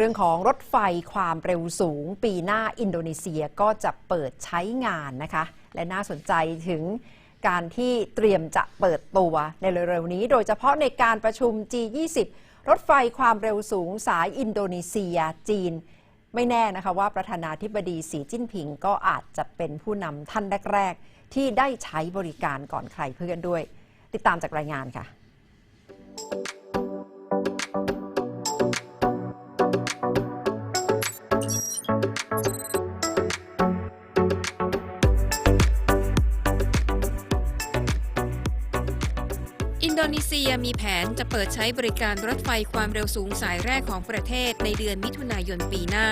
เรื่องของรถไฟความเร็วสูง ปีหน้าอินโดนีเซียก็จะเปิดใช้งานนะคะ และน่าสนใจถึงการที่เตรียมจะเปิดตัวในเร็วๆนี้ โดยเฉพาะในการประชุม G20 รถไฟความเร็วสูงสายอินโดนีเซียจีน ไม่แน่นะคะว่าประธานาธิบดีสีจิ้นผิงก็อาจจะเป็นผู้นำท่านแรกๆ ที่ได้ใช้บริการก่อนใครเพื่อนด้วย ติดตามจากรายงานค่ะอิน โดนีเซียมีแผนจะเปิดใช้บริการรถไฟความเร็วสูงสายแรกของประเทศในเดือนมิถุนายนปีหน้า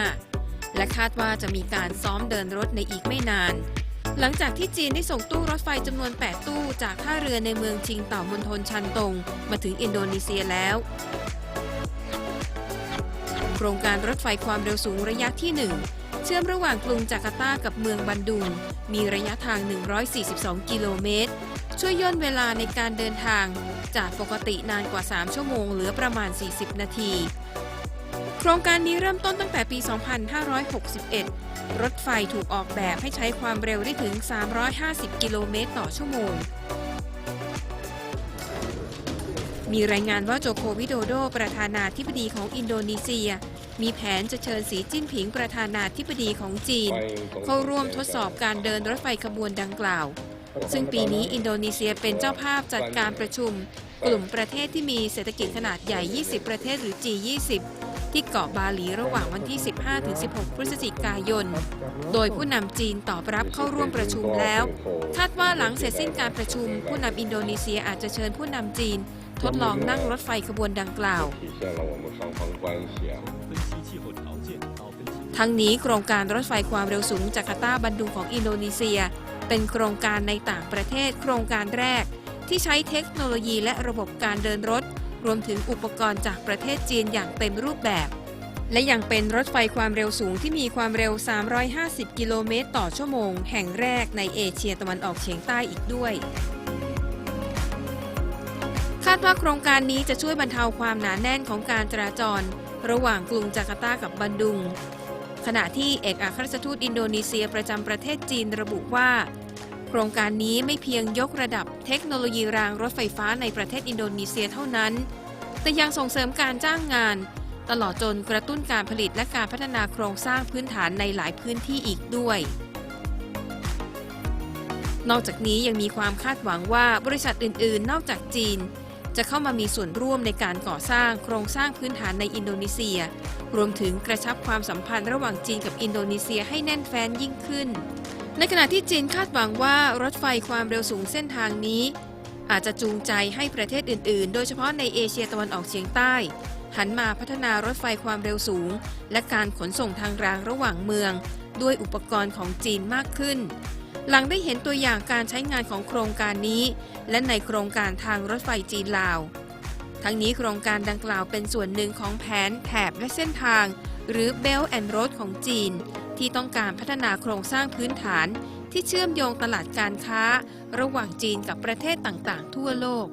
และคาดว่าจะมีการซ้อมเดินรถในอีกไม่นาน หลังจากที่จีนได้ส่งตู้รถไฟจำนวน 8 ตู้จากท่าเรือในเมืองชิงเต่ามณฑลชันตง มาถึงอินโดนีเซียแล้ว โครงการรถไฟความเร็วสูงระยะที่ 1 เชื่อมระหว่างกรุงจาการ์ตากับเมืองบันดุง มีระยะทาง 142 กิโลเมตร ช่วยย่นเวลาในการเดินทางจากปกตินานกว่า 3 ชั่วโมงเหลือประมาณ 40 นาที โครงการนี้เริ่มต้นตั้งแต่ปี 2561 รถไฟถูกออกแบบให้ใช้ความเร็วได้ถึง 350 กิโลเมตรต่อชั่วโมง มีรายงานว่าโจโควิโดโด ประธานาธิบดีของอินโดนีเซีย มีแผนจะเชิญสีจิ้นผิงประธานาธิบดีของจีน เข้าร่วมทดสอบการเดินรถไฟขบวนดังกล่าว ซึ่งปีนี้อินโดนีเซียเป็นเจ้าภาพจัดการประชุม กลุ่มประเทศที่มีเศรษฐกิจขนาดใหญ่ 20 ประเทศหรือ G20 ที่เกาะบาหลีระหว่างวันที่ 15-16 พฤศจิกายน โดยผู้นำจีนตอบรับเข้าร่วมประชุมแล้ว คาดว่าหลังเสร็จสิ้นการประชุม ผู้นำอินโดนีเซียอาจจะเชิญผู้นำจีน ทดลองนั่งรถไฟขบวนดังกล่าวทั้งนี้โครงการรถไฟความเร็วสูงจาการ์ตาบันดุงของอินโดนีเซีย เป็นโครงการในต่างประเทศโครงการแรก ที่ใช้เทคโนโลยีและระบบการเดินรถ รวมถึงอุปกรณ์จากประเทศจีนอย่างเต็มรูปแบบ และยังเป็นรถไฟความเร็วสูงที่มีความเร็ว 350 กิโลเมตรต่อชั่วโมง แห่งแรกในเอเชียตะวันออกเฉียงใต้อีกด้วยคาดว่าโครงการนี้จะช่วยบรรเทาความหนาแน่นของการจราจร ระหว่างกรุงจาการ์ตากับบันดุง ขณะที่เอกอัครราชทูตอินโดนีเซียประจำประเทศจีนระบุว่า โครงการนี้ไม่เพียงยกระดับเทคโนโลยีรางรถไฟฟ้าในประเทศอินโดนีเซียเท่านั้น แต่ยังส่งเสริมการจ้างงาน ตลอดจนกระตุ้นการผลิตและการพัฒนาโครงสร้างพื้นฐานในหลายพื้นที่อีกด้วยนอกจากนี้ยังมีความคาดหวังว่าบริษัทอื่น ๆ นอกจากจีน จะเข้ามามีส่วนร่วมในการก่อสร้างโครงสร้างพื้นฐานในอินโดนีเซีย รวมถึงกระชับความสัมพันธ์ระหว่างจีนกับอินโดนีเซียให้แน่นแฟ้นยิ่งขึ้น ในขณะที่จีนคาดหวังว่ารถไฟความเร็วสูงเส้นทางนี้ อาจจะจูงใจให้ประเทศอื่น ๆ โดยเฉพาะในเอเชียตะวันออกเฉียงใต้ หันมาพัฒนารถไฟความเร็วสูง และการขนส่งทางรางระหว่างเมือง ด้วยอุปกรณ์ของจีนมากขึ้น หลังได้เห็นตัวอย่างการใช้งานของโครงการนี้ และในโครงการทางรถไฟจีนลาว ทั้งนี้โครงการดังกล่าวเป็นส่วนหนึ่งของแผนแถบและเส้นทาง หรือ Belt and Road ของจีน ที่ต้องการพัฒนาโครงสร้างพื้นฐาน ที่เชื่อมโยงตลาดการค้า ระหว่างจีนกับประเทศต่างๆ ทั่วโลก